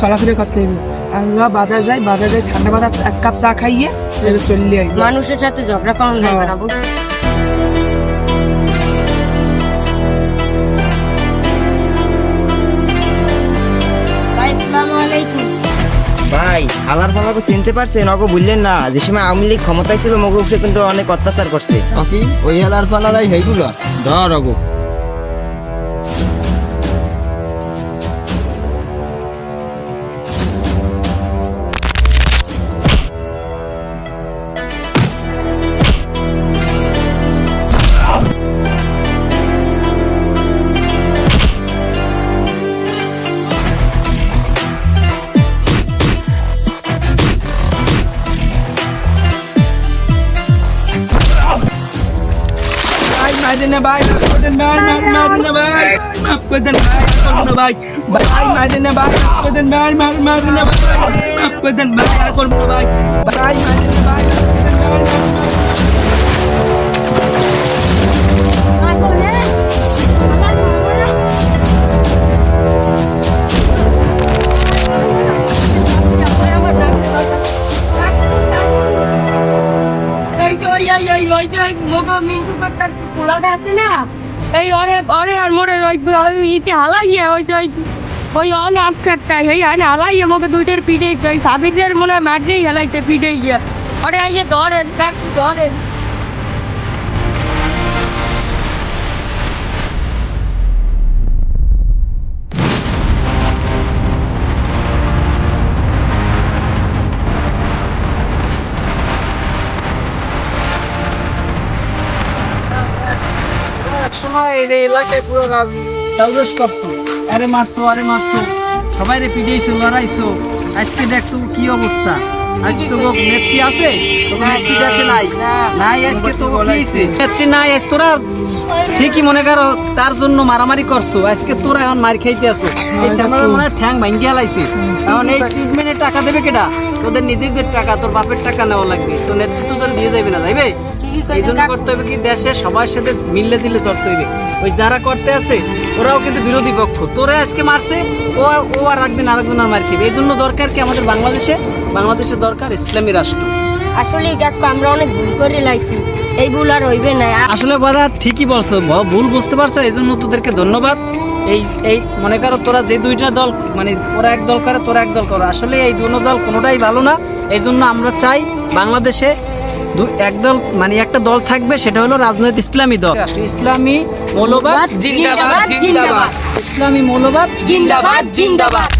চলাফেরা করতে হবে। আমরা বাজার যাই বাজার যাই ঠান্ডা বাজার এক কাপ চা খাইয়ে চললে মানুষের সাথে ঝগড়া কম হ্যাঁ। না? ভাই হালার ফালাকে চিনতে পারছেন ওকে বুঝলেন না যে সময় আওয়ামী লীগ ক্ষমতায় ছিল মগু কিন্তু অনেক অত্যাচার করছে। ওই হেলার পালারাই সেইগুলো ধর অগো মারেন না ভাই মাফ করে দেন ভাই মার মারেন না ভাই মাফ করে দেন ভাই ভাই ভাই মারেন না ভাই মাফ করে দেন ভাই মার মারেন না ভাই মাফ করে দেন ভাই আর করব ভাই ভাই মারেন না ভাই মাফ করে দেন ভাই আছে না এই অরে অরে আর মোরে ওই ওই হালাইয়ে ওই যে ওই ওই অন আপচারটা এই আনে হালাই মোকে দুইটার পিঠে ওই সাবিরের মনে হয় মাঠেই হেলাইছে পিঠে গিয়ে অরে ধরেন দেখ ধরেন সময় এই এলাকায় পুরো দৌড়স করছ। আরে মারছো আরে মারছো। সবাই রে পিটিয়েছো লড়াইছো। আজকে দেখ কি অবস্থা। আজ তো গো আছে তো নেত্রী দেশে নাই। নাই আজকে তো গো কি হইছে? নাই আজ তোরা ঠিকই মনে করো তার জন্য মারামারি করছ। আজকে তোরা এখন মার খাইতে আছো। এই স্যামরার মনে হয় ঠ্যাং ভাঙ্গিয়া লাইছে। এখন এই টাকা দেবে কেটা তোদের নিজেদের টাকা তোর বাপের টাকা নেওয়া লাগবে। তো নেত্রী তোদের দিয়ে যাবে না যাইবে এই জন্য করতে হবে কি দেশে সবার সাথে মিললে দিলে চলতে হবে ওই যারা করতে আছে ওরাও কিন্তু বিরোধী পক্ষ। তোরা আজকে মারছে ও আর- ও আর আরেকদিন আর মার খাবে এই জন্য দরকার কি আমাদের বাংলাদেশে? বাংলাদেশের দরকার ইসলামী রাষ্ট্র। আসলে আমরা অনেক ভুল করে লাইছি। এই ভুল আর হইবে না। আসলে বড়া ঠিকই বলছো ভুল বুঝতে পারছ এই জন্য তোদেরকে ধন্যবাদ। এই এই মনে করো তোরা যে দুইটা দল মানে ওরা এক দল করে তোরা এক দল করো। আসলে এই দুনো দল কোনোটাই ভালো না। এই জন্য আমরা চাই বাংলাদেশে এক দল মানে একটা দল থাকবে সেটা হলো রাজনৈতিক ইসলামী দল। ইসলামী মৌলবাদ জিন্দাবাদ জিন্দাবাদ। ইসলামী মৌলবাদ জিন্দাবাদ জিন্দাবাদ।